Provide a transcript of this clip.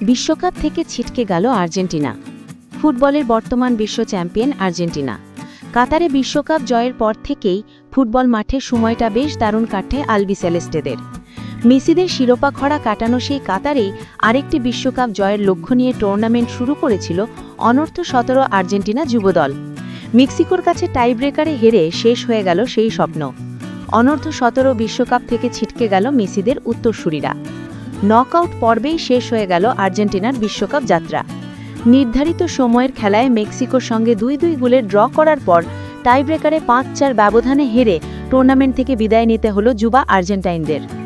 বিশ্বকাপ থেকে ছিটকে গেল আর্জেন্টিনা। ফুটবলের বর্তমান বিশ্ব চ্যাম্পিয়ন আর্জেন্টিনা। কাতারে বিশ্বকাপ জয়ের পর থেকেই ফুটবল মাঠে সময়টা বেশ দারুণ কাটে আলবি সেলেস্টেদের। মেসিদের শিরোপা খরা কাটানো সেই কাতারেই আরেকটি বিশ্বকাপ জয়ের লক্ষ্য নিয়ে টুর্নামেন্ট শুরু করেছিল অনর্থ সতেরো আর্জেন্টিনা যুবদল। মেক্সিকোর কাছে টাইব্রেকারে হেরে শেষ হয়ে গেল সেই স্বপ্ন। অনর্থ সতেরো বিশ্বকাপ থেকে ছিটকে গেল মেসিদের উত্তরসূরিরা। নকআউট পর্বেই শেষ হয়ে গেল আর্জেন্টিনার বিশ্বকাপ যাত্রা। নির্ধারিত সময়ের খেলায় মেক্সিকোর সঙ্গে দুই দুই গোলের ড্র করার পর টাইব্রেকারে পাঁচ চার ব্যবধানে হেরে টুর্নামেন্ট থেকে বিদায় নিতে হল যুবা আর্জেন্টাইনদের।